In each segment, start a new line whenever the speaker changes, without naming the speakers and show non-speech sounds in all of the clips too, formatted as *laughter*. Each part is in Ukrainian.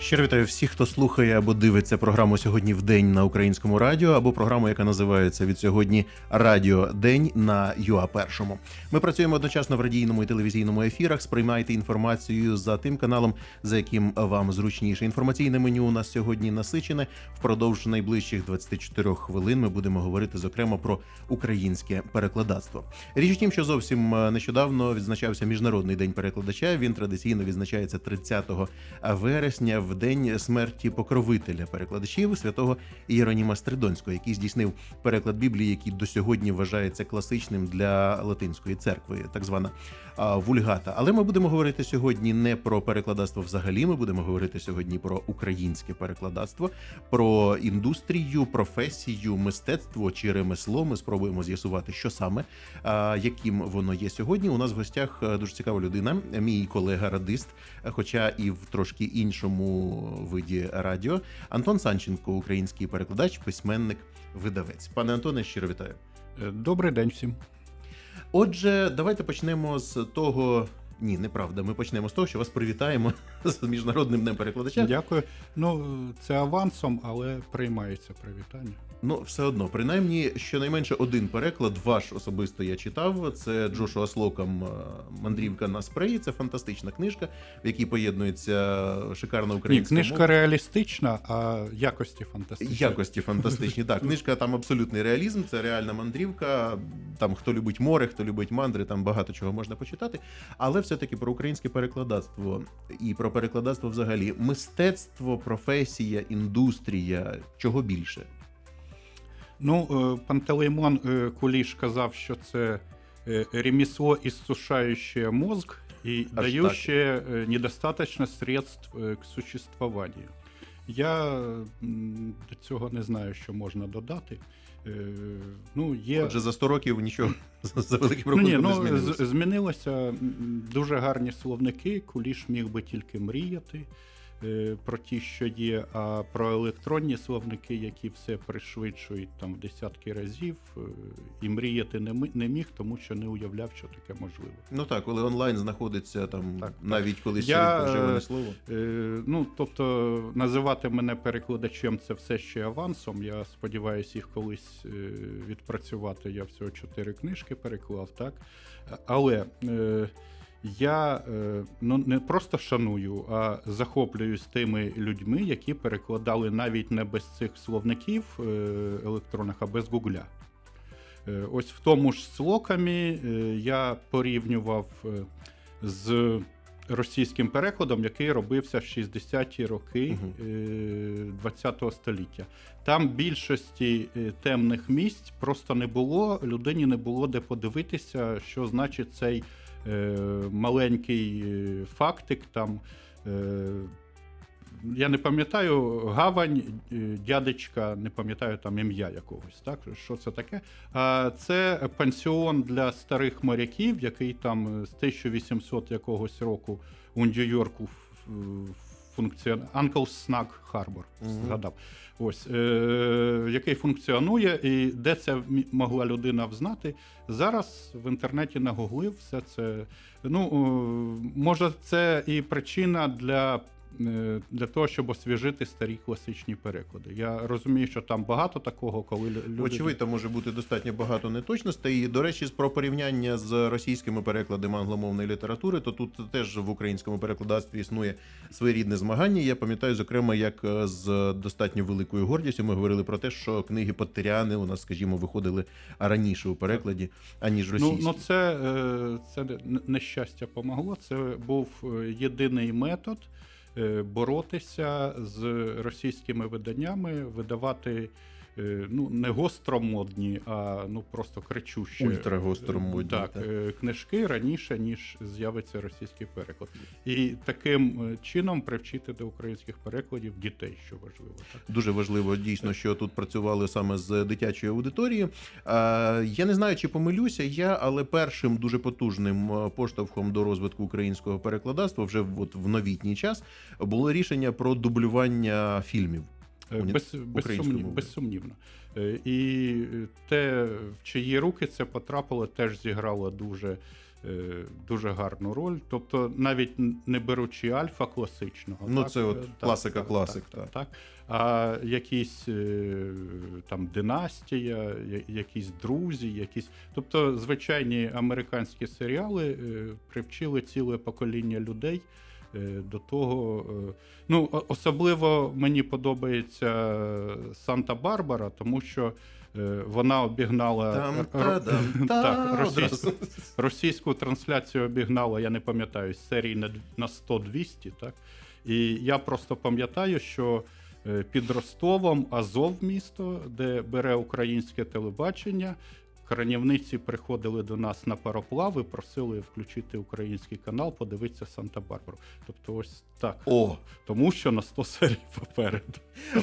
Щиро вітаю всіх, хто слухає або дивиться програму сьогодні в день на українському радіо, або програму, яка називається від сьогодні Радіо День на ЮА Першому. Ми працюємо одночасно в радійному і телевізійному ефірах. Сприймайте інформацію за тим каналом, за яким вам зручніше. Інформаційне меню у нас сьогодні насичене. Впродовж найближчих 24 хвилин ми будемо говорити зокрема про українське перекладацтво. Річ у тім, що зовсім е, нещодавно відзначався міжнародний день перекладача. Він традиційно відзначається 30 вересня в день смерті покровителя перекладачів святого Іероніма Стридонського, який здійснив переклад Біблії, який до сьогодні вважається класичним для латинської церкви, так звана вульгата. Але ми будемо говорити сьогодні не про перекладацтво взагалі. Ми будемо говорити сьогодні про українське перекладацтво, про індустрію, професію, мистецтво чи ремесло. Ми спробуємо з'ясувати, що саме, яким воно є сьогодні. У нас в гостях е, дуже цікава людина, мій колега радист, е, хоча і в трошки іншому виді радіо. Антон Санченко, український перекладач, письменник, видавець. Пане Антоне, щиро вітаю.
Е, Добрий день всім.
Отже, давайте почнемо з того. Ні, неправда. Ми почнемо з того, що вас привітаємо *laughs* з міжнародним днем перекладача.
Дякую. Ну, це авансом, але приймається привітання.
Ну, все одно, принаймні, щонайменше один переклад ваш особисто я читав. Це Джошуа Слокам е, Мандрівка на спреї. Це фантастична книжка, в якій поєднується шикарна
Ні,
українська
книжка
мова.
реалістична, а якості фантастичні.
Якості фантастичні. Так, *laughs* книжка там абсолютний реалізм, це реальна мандрівка. Там хто любить море, хто любить мандри, там багато чого можна почитати. Але все-таки про українське перекладацтво і про перекладацтво взагалі. Мистецтво, професія, індустрія, чого більше.
Ну, е, Пантелеймон е, Куліш казав, що це е, ремесло, иссушающее мозг
Аж
дающее э, недостаточно средств к существованию. Я до цього не знаю, що можна додати. Ну, є...
Отже, за 100 років нічого *laughs* за великим
Ну, ні,
рахунком не
ну,
змінилося.
змінилося дуже гарні словники. Куліш міг би тільки мріяти про ті, що є, а про електронні словники, які все пришвидшують там в десятки разів, е, і мріяти не, міг, тому що не уявляв, що таке можливо.
Ну так, коли онлайн знаходиться там
Так,
навіть коли ще
Я, е,
слово.
Е, ну, тобто, називати мене перекладачем це все ще авансом. Я сподіваюся, їх колись е, відпрацювати. Я всього чотири книжки переклав, так? Але е, я е, ну, не просто шаную, а захоплююсь тими людьми, які перекладали навіть не без цих словників е, електронних, а без гугля. Е, Ось в тому ж слокамі я порівнював з російським перекладом, який робився в 60-ті роки 20-го століття. Там більшості темних місць просто не було, людині не було де подивитися, що значить цей маленький е, фактик там. Е, я не пам'ятаю гавань, е, дядечка, не пам'ятаю там ім'я якогось, так? Що це таке? А це пансіон для старих моряків, який там е, з 1800 якогось року у Нью-Йорку функціонує. Uncle Snug Harbor, згадав. Ось, е, який функціонує, і де це могла людина взнати. Зараз в інтернеті нагуглив все це. Ну, е, може, це і причина для. Е, Для того, щоб освіжити старі класичні переклади. Я розумію, що там багато такого, коли лю- люди.
Очевидно, може бути достатньо багато неточностей. І, до речі, про порівняння з російськими перекладами англомовної літератури, то тут теж в українському перекладацтві існує своєрідне змагання. Я пам'ятаю, зокрема, як е, з достатньо великою гордістю ми говорили про те, що книги Поттеряни у нас, скажімо, виходили раніше у перекладі, аніж
Ну,
російські.
ну це, е, це не- нещастя помогло. Це був єдиний метод боротися з російськими виданнями, видавати. Е, Ну, не гостромодні, а ну просто кричущі.
Ультрагостромодні,
Так,
так.
е, книжки раніше, ніж з'явиться російський переклад. І таким е, чином привчити до українських перекладів дітей, що важливо. Так?
Дуже важливо дійсно, що тут працювали саме з дитячою аудиторією. Я не знаю, чи помилюся я, але першим дуже потужним поштовхом до розвитку українського перекладацтва вже от в новітній час було рішення про дублювання фільмів.
Е, Без, безсумнівно. Е, І те, в чиї руки це потрапило, теж зіграло дуже е, дуже гарну роль. Тобто, навіть не беручи альфа класичного.
Ну,
так,
це от
е,
класика класик,
Так,
так.
так, А якісь е, там династія, якісь друзі, якісь. Тобто, звичайні американські серіали е, привчили ціле покоління людей. Е, До того, е, ну особливо мені подобається Санта-Барбара, тому що е, вона обігнала
Там, та-дам, *laughs* та,
так, російську, російську трансляцію обігнала, я не пам'ятаю, з серії на, д- на 100-200, так? І я просто пам'ятаю, що під Ростовом Азов місто, де бере українське телебачення. Кранівниці приходили до нас на пароплави, просили включити український канал, подивитися Санта-Барбару. Тобто, ось так.
О,
Тому що на 100 серій попереду.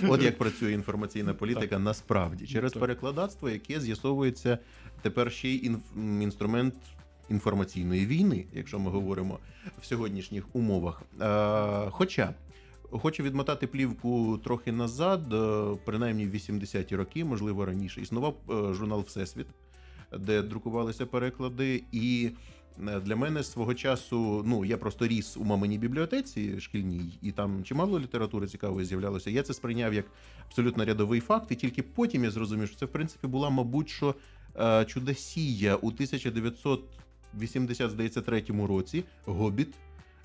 от як працює інформаційна політика насправді через
Так.
перекладацтво, яке з'ясовується тепер ще й інф- інструмент інформаційної війни, якщо ми говоримо в сьогоднішніх умовах. Е, хоча хочу відмотати плівку трохи назад, е, принаймні в 80-ті роки, можливо раніше, існував е, журнал Всесвіт, де друкувалися переклади, і е, для мене свого часу, ну я просто ріс у маминій бібліотеці шкільній, і там чимало літератури цікавої з'являлося. Я це сприйняв як абсолютно рядовий факт, і тільки потім я зрозумів, що це в принципі була, мабуть, що е, чудосія у 1980, здається, третьому році Гобіт.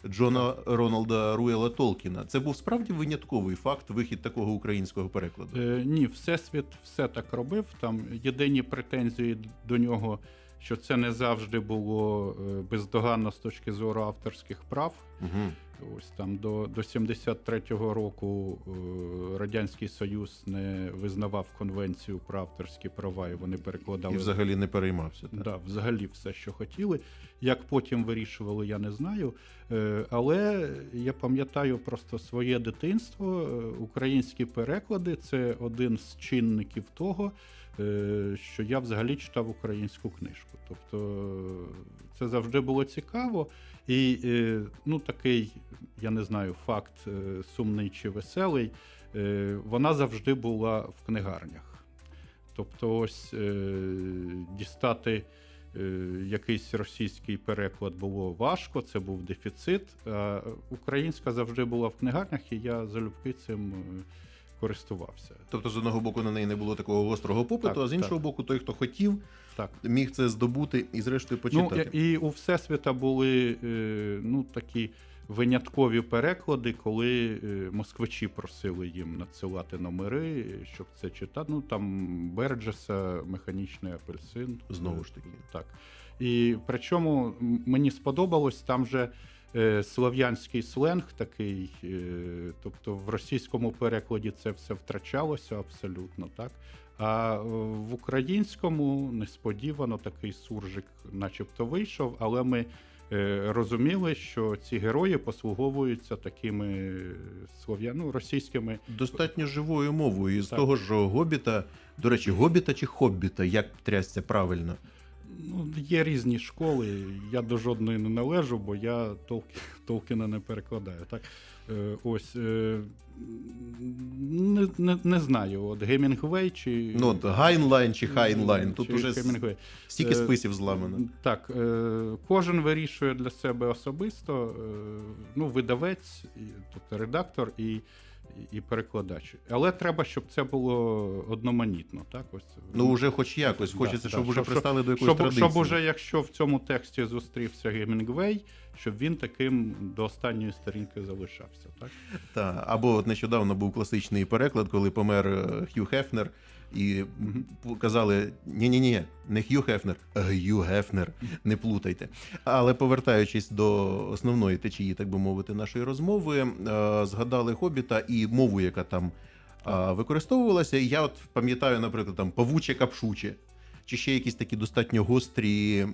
Джона Роналда Руела Толкіна. Це був справді винятковий факт вихід такого українського перекладу.
Е, ні, Всесвіт все так робив. Там єдині претензії до нього, що це не завжди було е, бездоганно з точки зору авторських прав.
Угу.
Ось там до, до 73-го року е, Радянський Союз не визнавав конвенцію про авторські права, і вони перекладали
І взагалі не переймався. Так?
Да, взагалі все, що хотіли. Як потім вирішували, я не знаю. Е, Але я пам'ятаю просто своє дитинство. Українські переклади це один з чинників того, що я взагалі читав українську книжку. Тобто е, це завжди було цікаво. І е, ну, такий, я не знаю, факт е, сумний чи веселий, е, вона завжди була в книгарнях. Тобто, ось е, дістати е, якийсь російський переклад було важко, це був дефіцит. А українська завжди була в книгарнях, і я залюбки цим е, користувався.
Тобто, з одного боку, на неї не було такого гострого попиту,
Так,
а з іншого
так.
боку, той, хто хотів,
Так.
міг це здобути і, зрештою, почитати.
Ну, і у Всесвіта були е, ну, такі виняткові переклади, коли е, москвичі просили їм надсилати номери, щоб це читати. Ну там Берджеса, механічний апельсин.
Знову ж таки.
Так. І причому мені сподобалось там же. Е, Слов'янський сленг такий, е, тобто в російському перекладі це все втрачалося абсолютно, так? А е, в українському несподівано такий суржик, начебто, вийшов, але ми розуміли, що ці герої послуговуються такими слов'я... ну, російськими.
Достатньо живою мовою. І з
Так.
того ж гобіта, до речі, гобіта чи хобіта, як трясться правильно?
Ну, є різні школи. Я до жодної не належу, бо я Толкі... Толкіна не перекладаю. Так? Е, ось е, не, не, не знаю, от Гемінгвей чи.
Ну, от Гайнлайн чи Хайнлайн. Тут
чи
уже
Хемінгвей.
стільки
Е,
списів зламано.
Так, кожен вирішує для себе особисто, ну, видавець, тобто редактор і, і перекладач. Але треба, щоб це було одноманітно. Так? Ось,
Ну, вже хоч якось. Хочеться,
да,
щоб уже
щоб-
пристали до якоїсь
щоб,
традиції.
щоб уже, якщо в цьому тексті зустрівся Гемінгвей, щоб він таким до останньої сторінки залишався. Так?
Та, або от нещодавно був класичний переклад, коли помер е, Хью Хефнер, і казали: ні-ні-ні, не Хью Хефнер, а Гефнер, не плутайте. Але повертаючись до основної течії, так би мовити, нашої розмови, е, згадали Хобіта і мову, яка там е, використовувалася. І я от пам'ятаю, наприклад, там павуче капшуче. Чи ще якісь такі достатньо гострі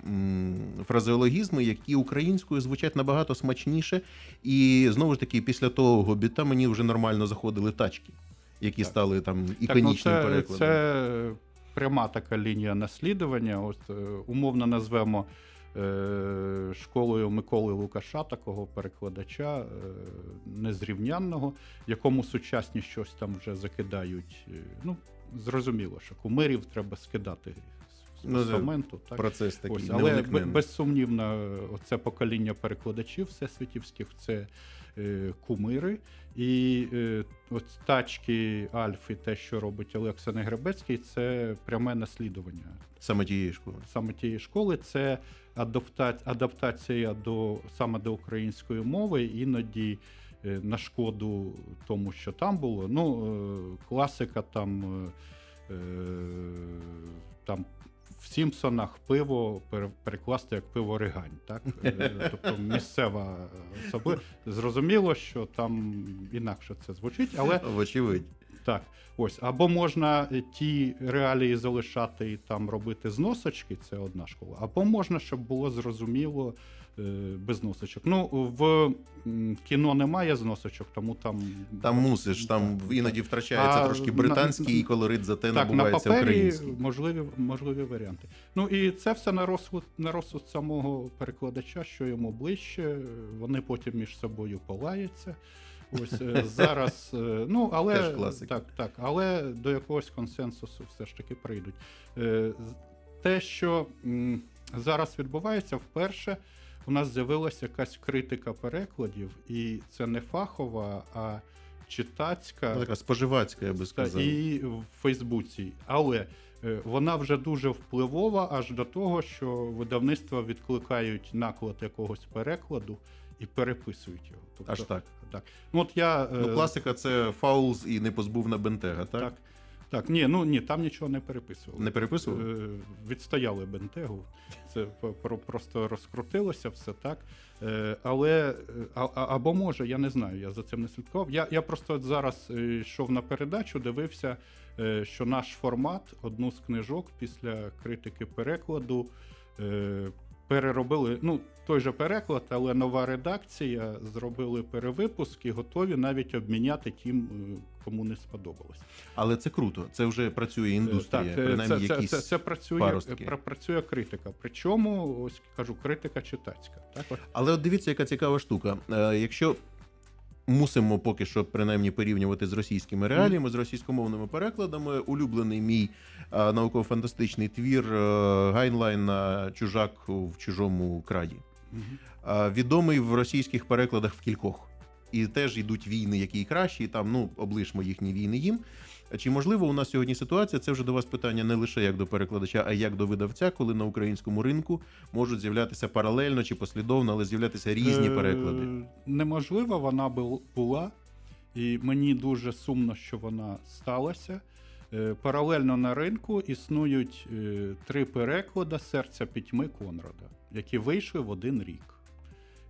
фразеологізми, які українською звучать набагато смачніше. І знову ж таки, після того гобіта мені вже нормально заходили тачки, які
Так.
стали там
Так, ну, це,
перекладом.
це пряма така лінія наслідування. От, е, умовно назвемо е, школою Миколи Лукаша, такого перекладача е, незрівнянного, якому сучасні щось там вже закидають. Е, Ну, зрозуміло, що кумирів треба скидати з
Ну, да.
Так?
Процес такий
Ось, але бе- безсумнівно, це покоління перекладачів всесвітівських, це кумири. І е, от тачки Альф і те, що робить Олекса Негребецький, це пряме наслідування
Саме тієї школи.
саме тієї школи. Це адапта- адаптація до саме до української мови, іноді е, на шкоду тому, що там було. Ну, е, класика там. е, е, там в Сімпсонах пиво пере- перекласти як пиво Ригань, так? *laughs* Тобто місцева особливо. Зрозуміло, що там інакше це звучить, але
Вочевидь.
так, ось. Або можна ті реалії залишати і там робити зносочки, це одна школа, або можна, щоб було зрозуміло без носочок. Ну, в кіно немає зносочок, тому там.
Там мусиш, там іноді втрачається
А
трошки
на-
британський колорит, зате
так, на
набувається
папері
український.
можливі, можливі варіанти. Ну і це все на розсуд, на розсуд самого перекладача, що йому ближче. Вони потім між собою полаються. Ось е, *laughs* зараз, е, ну але
Теж
так, так, але до якогось консенсусу все ж таки прийдуть. Е, Те, що зараз відбувається, вперше у нас з'явилася якась критика перекладів, і це не фахова, а читацька.
Ну, Така споживацька, я би сказав.
і в Фейсбуці. Але е, вона вже дуже впливова аж до того, що видавництва відкликають наклад якогось перекладу і переписують його. Тобто,
Аж так.
так. Ну, от я, е,
Ну, класика це Фаулз і непозбувна бентега, так?
так. Так, ні, ну ні, там нічого не переписували.
Не переписували?
Е, Відстояли бентегу. Це про- просто розкрутилося все так. Е, Але е, а- або може, я не знаю, я за цим не слідкував. Я, я просто зараз йшов на передачу, дивився, е, що наш формат, одну з книжок після критики перекладу. е, Переробили ну той же переклад, але нова редакція. Зробили перевипуск і готові навіть обміняти тим, е, кому не сподобалось.
Але це круто. Це вже працює індустрія,
Так, е,
принаймні
це, це,
якісь.
це, це працює,
паростки.
працює критика. Причому, ось кажу, критика читацька. Так.
Але от дивіться, яка цікава штука. Е, якщо мусимо поки що принаймні порівнювати з російськими реаліями, з російськомовними перекладами, улюблений мій е, науково-фантастичний твір е, Гайнлайна Чужак в чужому краї. Е, відомий в російських перекладах в кількох. І теж йдуть війни, які кращі, і там ну облишмо їхні війни їм. Чи можливо у нас сьогодні ситуація? Це вже до вас питання не лише як до перекладача, а як до видавця, коли на українському ринку можуть з'являтися паралельно чи послідовно, але з'являтися різні
Е,
переклади.
Неможливо, вона бу- була, і мені дуже сумно, що вона сталася. Е, Паралельно на ринку існують е, три переклади серця пітьми Конрада, які вийшли в один рік,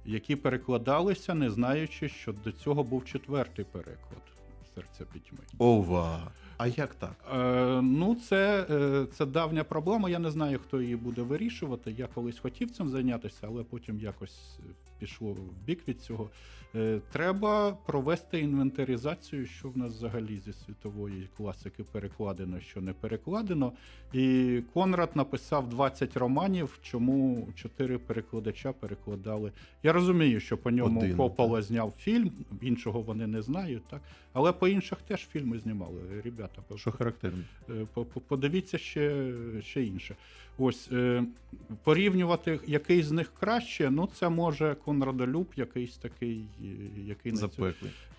які перекладалися, не знаючи, що до цього був четвертий переклад серця пітьми.
Ова. А як так?
Е, ну, це, е, це давня проблема. Я не знаю, хто її буде вирішувати. Я колись хотів цим зайнятися, але потім якось пішло в бік від цього. Е, треба провести інвентаризацію, що в нас взагалі зі світової класики перекладено, що не перекладено. І Конрад написав 20 романів, чому 4 перекладача перекладали. Я розумію, що по ньому
Один,
Коппола зняв фільм, іншого вони не знають, так? Але по інших теж фільми знімали. Ребята,
Що характерно?
Е, по- по- Подивіться ще, ще інше. Ось е, порівнювати, який з них краще, ну це може Конрадолюб, якийсь такий, е, який цю...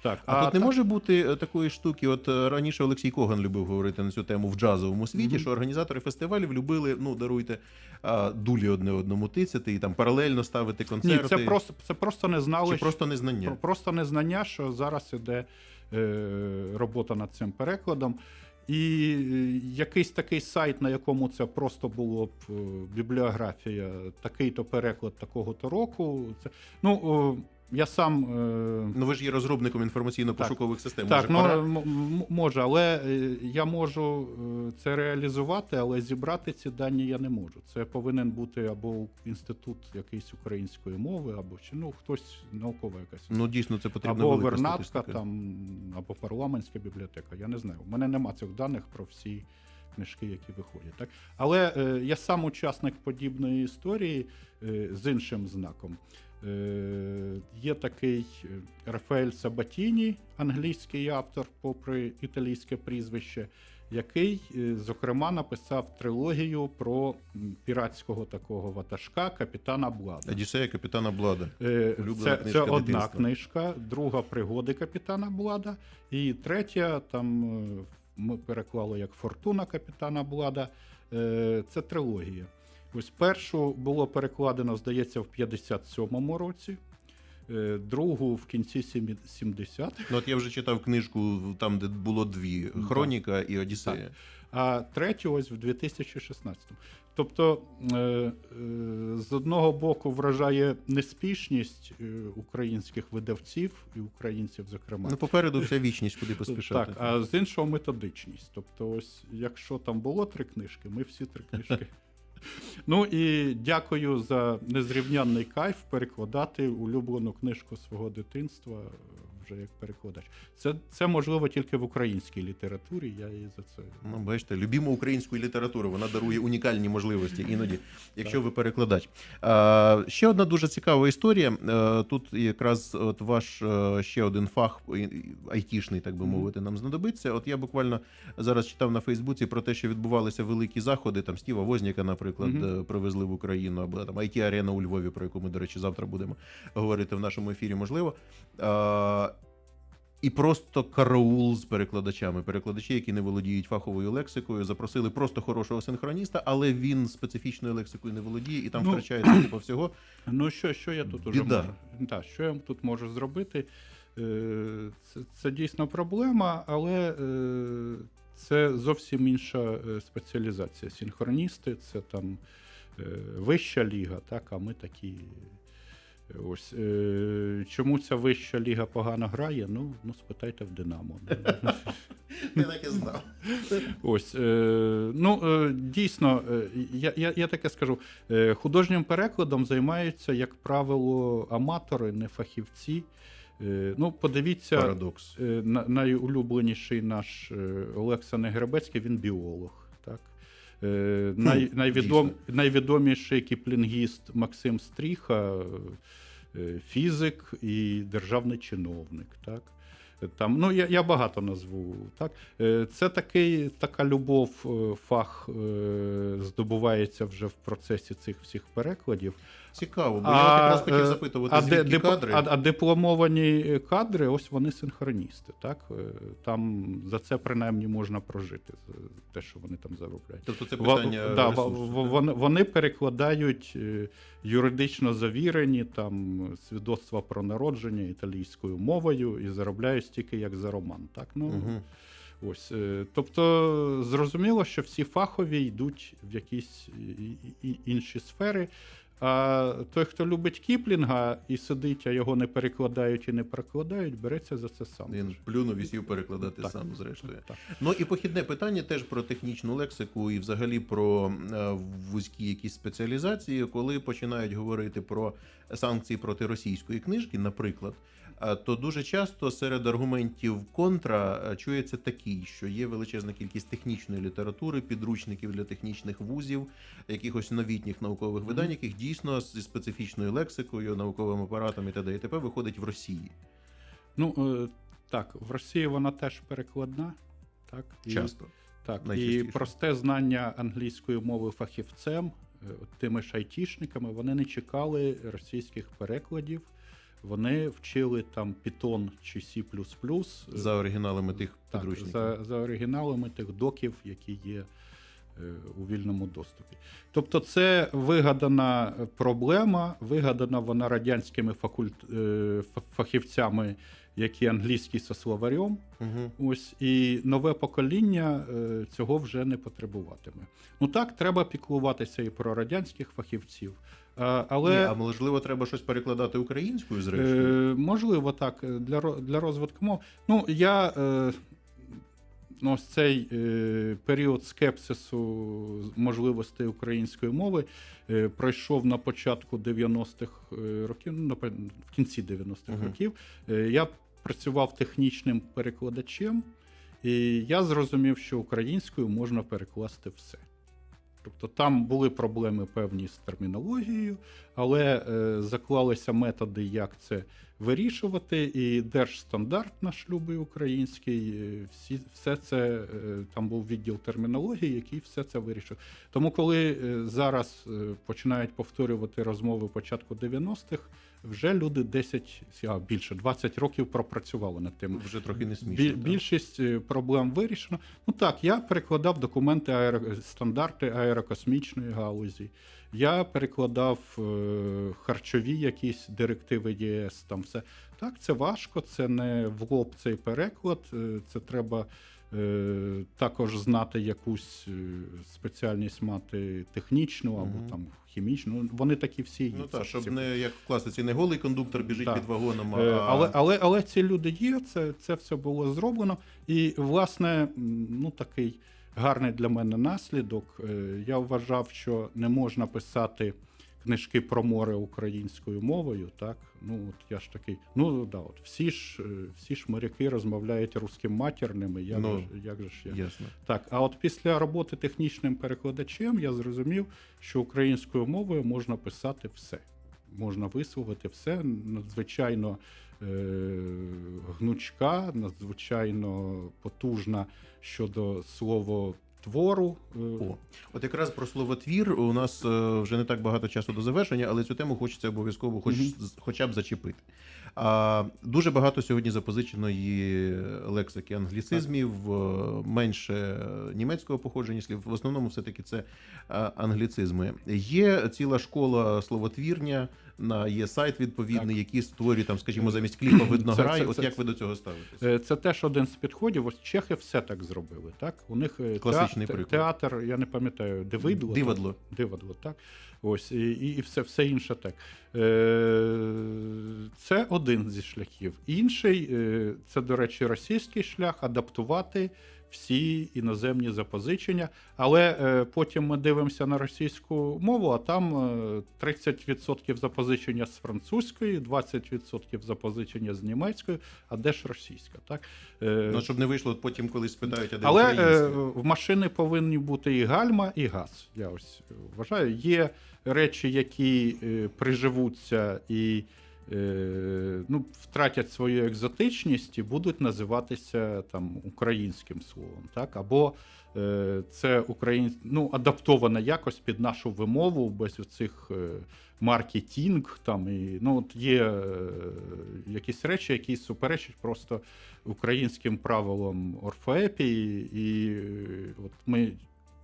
Так,
А, тут не
так-
може бути е, такої штуки. От е, раніше Олексій Коган любив говорити на цю тему в джазовому світі,
Мгм.
що організатори фестивалів любили, ну даруйте, а, дулі одне одному тицяти і там паралельно ставити
Ні,
концерти.
це просто, це просто не знали,
чи просто незнання.
Про- Просто незнання, що зараз іде е, робота над цим перекладом. І е, якийсь такий сайт, на якому це просто було б е, бібліографія, такий-то переклад такого-то року. Це, ну, о, я сам. Е,
Ну ви ж є розробником інформаційно-пошукових систем.
так,
Може,
ну,
пора?
може, але е, я можу е, це реалізувати, але зібрати ці дані я не можу. Це повинен бути або інститут якийсь української мови, або чи ну хтось наукова якась
Ну дійсно це потрібно
або Вернатка, там, або парламентська бібліотека. Я не знаю. У мене нема цих даних про всі книжки, які виходять. Так? Але е, я сам учасник подібної історії е, з іншим знаком. Е, є такий е, Рафаель Сабатіні, англійський автор, попри італійське прізвище. який, е, зокрема, написав трилогію про піратського такого ватажка капітана Блада.
Одіссея капітана Блада. Улюблена
Це, це одна
дитинства.
книжка, друга пригоди капітана Блада, і третя, там ми переклали як Фортуна капітана Блада. Це трилогія. Ось першу було перекладено, здається, в 57-му році, е, другу в кінці 70-х.
Ну, от я вже читав книжку там, де було дві: Хроніка і Одіссея.
а третю ось в 2016. Тобто, е, е, з одного боку, вражає неспішність українських видавців і українців, зокрема.
Ну, попереду вся вічність, куди поспішати.
Так, а з іншого методичність. Тобто, ось якщо там було три книжки, ми всі три книжки. *laughs* Ну і дякую за незрівнянний кайф перекладати улюблену книжку свого дитинства вже як перекладач. Це, це можливо тільки в українській літературі. Я і за це.
Ну, бачите, любімо українську літературу. Вона дарує унікальні можливості іноді, якщо ви перекладач. А, ще одна дуже цікава історія. Е, Тут якраз от ваш е, ще один фах айтішний, так би мовити, нам знадобиться. От я буквально зараз читав на Фейсбуці про те, що відбувалися великі заходи. Там Стіва Возняка, наприклад,
Мгм.
е, привезли в Україну, або там it арена у Львові, про яку ми, до речі, завтра будемо говорити в нашому ефірі, можливо. А, і просто караул з перекладачами. Перекладачі, які не володіють фаховою лексикою, запросили просто хорошого синхроніста, але він специфічною лексикою не володіє, і там
Ну,
втрачається купа *clears throat* всього.
Ну що, що я тут уже можу? Так, що я тут можу зробити? Е, Це, це дійсно проблема, але е, це зовсім інша е, спеціалізація. Синхроністи це там вища ліга, так, а ми такі. Ось е, чому ця вища ліга погано грає? Ну, ну спитайте в Динамо. *laughs*
Я так і знав.
Ось, е, ну, е, дійсно, е, я, я, я таке скажу: е, художнім перекладом займаються, як правило, аматори, не фахівці. Е, ну, подивіться,
Парадокс.
е, на- найулюбленіший наш е, Олекса Негребецький, він біолог. Е, най, найвідом, найвідоміший кіплінгіст Максим Стріха, е, фізик і державний чиновник. Так? Там, ну, я, я багато назву. Так? Е, Це такий, така любов, фах здобувається вже в процесі цих всіх перекладів.
Цікаво, бо я от якраз хотів
е,
запитувати,
а,
звідки
депо-
кадри.
а, а дипломовані кадри, ось вони синхроністи. Так? Е, Там за це принаймні можна прожити, те, що вони там заробляють.
Тобто це питання
да, в-
так?
вони, вони перекладають е, юридично завірені там свідоцтва про народження італійською мовою і заробляють стільки, як за роман. Так? Ну,
Мгм.
Ось, тобто зрозуміло, що всі фахові йдуть в якісь інші сфери. А той, хто любить Кіплінга і сидить, а його не перекладають і не перекладають, береться за це сам.
Він плюнув і сів перекладати
Так.
сам, зрештою.
Так.
Ну і похідне питання теж про технічну лексику і взагалі про е, вузькі якісь спеціалізації, коли починають говорити про санкції проти російської книжки, наприклад. То дуже часто серед аргументів контра е, чується такий, що є величезна кількість технічної літератури, підручників для технічних вузів, якихось новітніх наукових видань, яких дійсно зі специфічною лексикою, науковим апаратом і т.д. і т.п. виходить в Росії.
Ну е, так, в Росії вона теж перекладна. Так, і,
Часто.
так, і просте знання англійської мови фахівцем, е, тими ж айтішниками, вони не чекали російських перекладів. Вони вчили там Python чи C++. е,
За оригіналами тих
Так,
підручників.
за, за оригіналами тих доків, які є е, у вільному доступі. Тобто, це вигадана проблема, вигадана вона радянськими факульт... е, які англійські со словарем.
Угу.
Ось і нове покоління е, цього вже не потребуватиме. Ну так, треба піклуватися і про радянських фахівців. Але
Ні, а можливо, треба щось перекладати українською, зрештою.
Е, можливо, так, для, для розвитку мов. Ну, я е, ось цей е, період скепсису можливостей української мови е, пройшов на початку 90-х е, років, ну, в кінці 90-х
Мгм.
років. Е, я працював технічним перекладачем, і я зрозумів, що українською можна перекласти все. Тобто там були проблеми певні з термінологією, але е, заклалися методи, як це вирішувати, і держстандарт на шлюби український, е, всі, все це е, там був відділ термінології, який все це вирішив. Тому, коли е, зараз е, починають повторювати розмови початку 90-х, вже люди 10, а більше 20 років пропрацювали над тим.
Вже трохи не смішно.
Біль, більшість е, проблем вирішено. Ну так, я перекладав документи аеро... стандарти аерокосмічної галузі. Я перекладав е, харчові якісь директиви ЄС. Там все так, це важко, це не в лоб цей переклад. е, Це треба також знати якусь е, спеціальність мати технічну або
Мгм.
там хімічну. Вони такі всі є.
Ну так, щоб
ці-
не як в класиці не голий кондуктор біжить
Так.
під вагоном, а
Е, Але, але, але ці люди є, це, це все було зроблено. І, власне, ну такий гарний для мене наслідок. Е, Я вважав, що не можна писати книжки про море українською мовою. Так, ну от я ж такий, ну да, от всі ж е, всі ж моряки розмовляють русським матерними. Як,
Ну,
же, як же ж я
ясно.
так, а от після роботи технічним перекладачем я зрозумів, що українською мовою можна писати все. Можна висловити все надзвичайно е, гнучка, надзвичайно потужна щодо словотвору. Е,
О, от якраз про словотвір у нас е, вже не так багато часу до завершення, але цю тему хочеться обов'язково хоч,
Мгм.
з- хоча б зачепити. А, дуже багато сьогодні запозиченої лексики англіцизмів, е, менше німецького походження слів. В основному, все-таки це е, англіцизми. Є ціла школа словотвірня, на є сайт відповідний, який створює там, скажімо, замість кліпа *clears throat* видно
Це-
грай.
це-
От
це-
як ви до цього ставитесь?
Е, Це теж один з підходів. Ось чехи все так зробили. Так? У них
Класичний
теа-
приклад.
театр, я не пам'ятаю, Дивидло.
Дивадло.
Дивадло, так. Ось, і, і і все, все інше так. Е, це один зі шляхів. Інший е, це, до речі, російський шлях адаптувати всі іноземні запозичення. Але е, потім ми дивимося на російську мову, а там е, 30% запозичення з французької, 20% запозичення з німецької, а де ж російська? Так? Е,
Ну, щоб не вийшло потім, коли спитають, а де
але е, в машини повинні бути і гальма, і газ. Я ось е, вважаю. Є речі, які е, приживуться і е, ну, втратять свою екзотичність і будуть називатися там українським словом. Так? Або е, це україн... ну, адаптована якось під нашу вимову без цих маркетінг. Там, і, ну, от є якісь речі, які суперечать просто українським правилам орфоепії, і от ми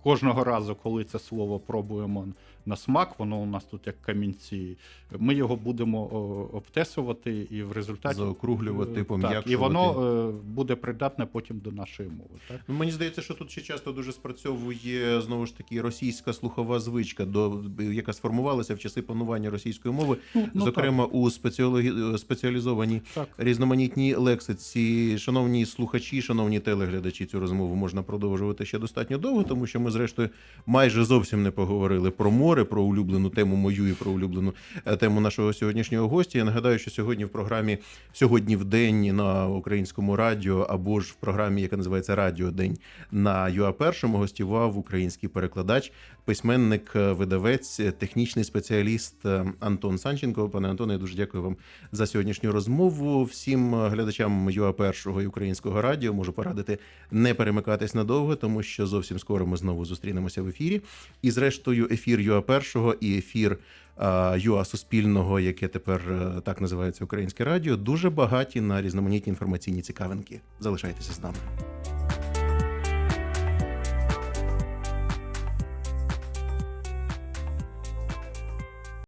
кожного разу, коли це слово пробуємо на смак, воно у нас тут як камінці. Ми його будемо обтесувати і в результаті
Заокруглювати,
е, так,
пом'якшувати.
і воно е, буде придатне потім до нашої мови. Так?
Ну, Мені здається, що тут ще часто дуже спрацьовує знову ж таки російська слухова звичка, до яка сформувалася в часи панування російської мови,
Ну, ну,
зокрема у спеціологі... спеціалізованій
так.
різноманітній лексиці. Шановні слухачі, шановні телеглядачі, цю розмову можна продовжувати ще достатньо довго, тому що ми, зрештою, майже зовсім не поговорили про море, про улюблену тему мою і про улюблену е, тему нашого сьогоднішнього гостя. Я нагадаю, що сьогодні в програмі сьогодні в день на українському радіо або ж в програмі, яка називається Радіо День на ЮА Першому гостював український перекладач, письменник, е, видавець, е, технічний спеціаліст е, Антон Санченко. Пане Антоне, я дуже дякую вам за сьогоднішню розмову. Всім глядачам ЮА Першого і українського радіо можу порадити не перемикатись надовго, тому що зовсім скоро ми знову зустрінемося в ефірі. І зрештою, ефір ЮА Першого і ефір. ЮА Суспільного, яке тепер так називається Українське Радіо, дуже багаті на різноманітні інформаційні цікавинки. Залишайтеся з нами.